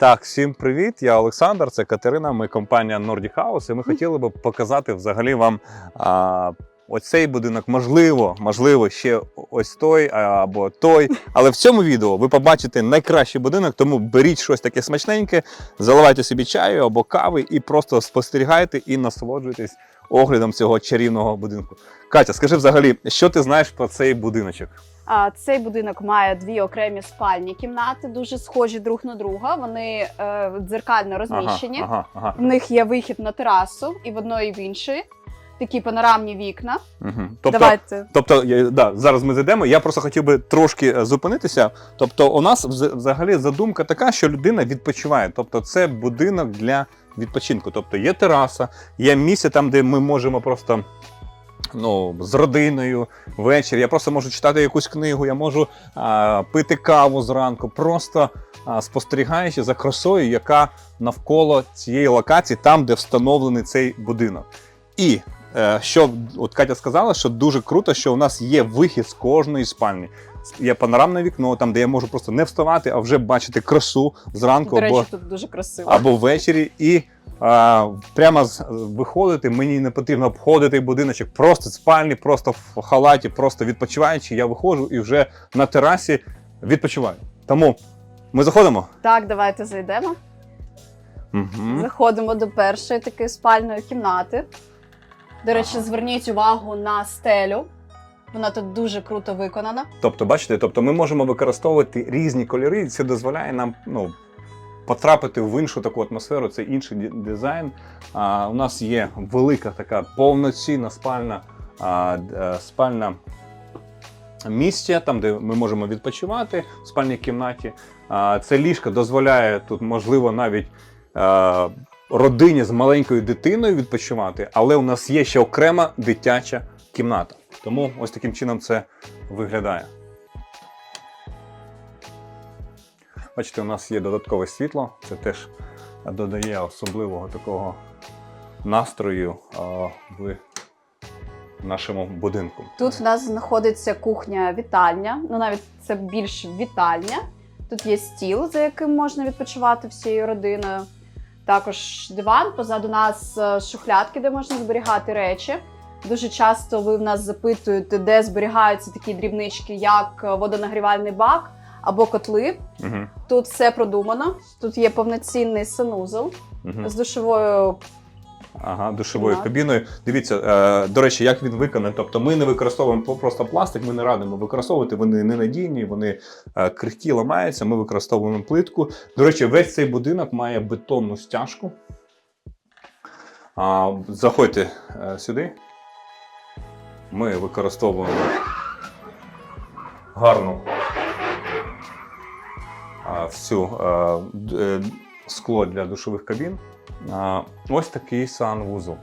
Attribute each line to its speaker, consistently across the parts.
Speaker 1: Так, всім привіт. Я Олександр, це Катерина. Ми компанія Nordic House, і ми хотіли би показати взагалі вам а, оцей будинок. Можливо, можливо, ще ось той або той. Але в цьому відео ви побачите найкращий будинок, тому беріть щось таке смачненьке, заливайте собі чаю або кави і просто спостерігайте і насолоджуйтесь оглядом цього чарівного будинку. Катя, скажи взагалі, що ти знаєш про цей будиночок?
Speaker 2: А, Цей будинок має дві окремі спальні кімнати, дуже схожі друг на друга. Вони е, дзеркально розміщені.
Speaker 1: Ага, ага,
Speaker 2: В них є вихід на терасу і в одної, і в іншої. Такі панорамні вікна.
Speaker 1: Угу. Тобто,
Speaker 2: Давайте.
Speaker 1: Тобто, я- да, зараз ми зайдемо. Я просто хотів би трошки е, зупинитися. Тобто, у нас вз- взагалі задумка така, що людина відпочиває. Тобто, це будинок для відпочинку. Тобто є тераса, є місце там, де ми можемо просто. Ну, з родиною ввечері. Я просто можу читати якусь книгу, я можу а, пити каву зранку, просто а, спостерігаючи за красою, яка навколо цієї локації, там, де встановлений цей будинок. І е, що от Катя сказала, що дуже круто, що у нас є вихід з кожної спальні. Є панорамне вікно, там, де я можу просто не вставати, а вже бачити красу зранку
Speaker 2: До речі,
Speaker 1: або,
Speaker 2: тут дуже красиво.
Speaker 1: або ввечері. І прямо виходити, мені не потрібно обходити будиночок, просто спальні, просто в халаті, просто відпочиваючи. Я виходжу і вже на терасі відпочиваю. Тому ми заходимо.
Speaker 2: Так, давайте зайдемо.
Speaker 1: Угу.
Speaker 2: Заходимо до першої такої спальної кімнати. До речі, зверніть увагу на стелю. Вона тут дуже круто виконана.
Speaker 1: Тобто, бачите, тобто ми можемо використовувати різні кольори, і це дозволяє нам ну, потрапити в іншу таку атмосферу, це інший дизайн. А, у нас є велика така повноцінна спальна, а, е, спальна місця, там, де ми можемо відпочивати в спальній кімнаті. А, це ліжко дозволяє тут, можливо, навіть. е, Родині з маленькою дитиною відпочивати, але у нас є ще окрема дитяча кімната. Тому ось таким чином це виглядає. Бачите, у нас є додаткове світло, це теж додає особливого такого настрою в нашому будинку.
Speaker 2: Тут в нас знаходиться кухня-вітальня. Ну навіть це більш вітальня. Тут є стіл, за яким можна відпочивати всією родиною. Також диван, позаду нас е, шухлядки, де можна зберігати речі. Дуже часто ви в нас запитуєте, де зберігаються такі дрібнички, як е, водонагрівальний бак або котли.
Speaker 1: Угу,
Speaker 2: Тут все продумано. Тут є повноцінний санузел
Speaker 1: угу.
Speaker 2: з душовою.
Speaker 1: Ага, душовою кабіною. Дивіться, е, до речі, як він виконаний. Тобто ми не використовуємо просто пластик, ми не радимо використовувати. Вони ненадійні, вони е, крихкі ламаються. Ми використовуємо плитку. До речі, весь цей будинок має бетонну стяжку. А, заходьте е, сюди. Ми використовуємо гарну всю е, скло для душових кабін. Ось такий санвузол.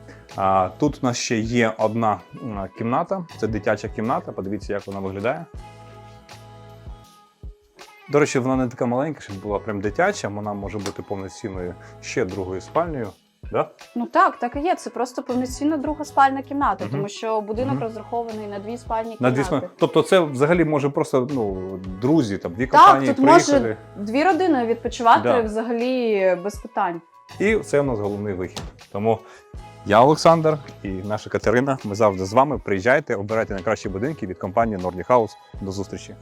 Speaker 1: Тут у нас ще є одна кімната, це дитяча кімната. Подивіться, як вона виглядає. До речі, вона не така маленька, щоб була прям дитяча, вона може бути повноцінною ще другою спальнею. Да?
Speaker 2: Ну так, так і є. Це просто повноцінна друга спальна кімната, тому що будинок розрахований на дві спальні
Speaker 1: На
Speaker 2: кімнати.
Speaker 1: дві спальні. Тобто, це взагалі може просто ну, друзі, там, дві
Speaker 2: Так,
Speaker 1: компанії
Speaker 2: тут
Speaker 1: приїхали.
Speaker 2: може дві родини відпочивати
Speaker 1: Да.
Speaker 2: взагалі без питань.
Speaker 1: І це у нас головний вихід. Тому я Олександр і наша Катерина. Ми завжди з вами. Приїжджайте, обирайте найкращі будинки від компанії Nordic House. До зустрічі.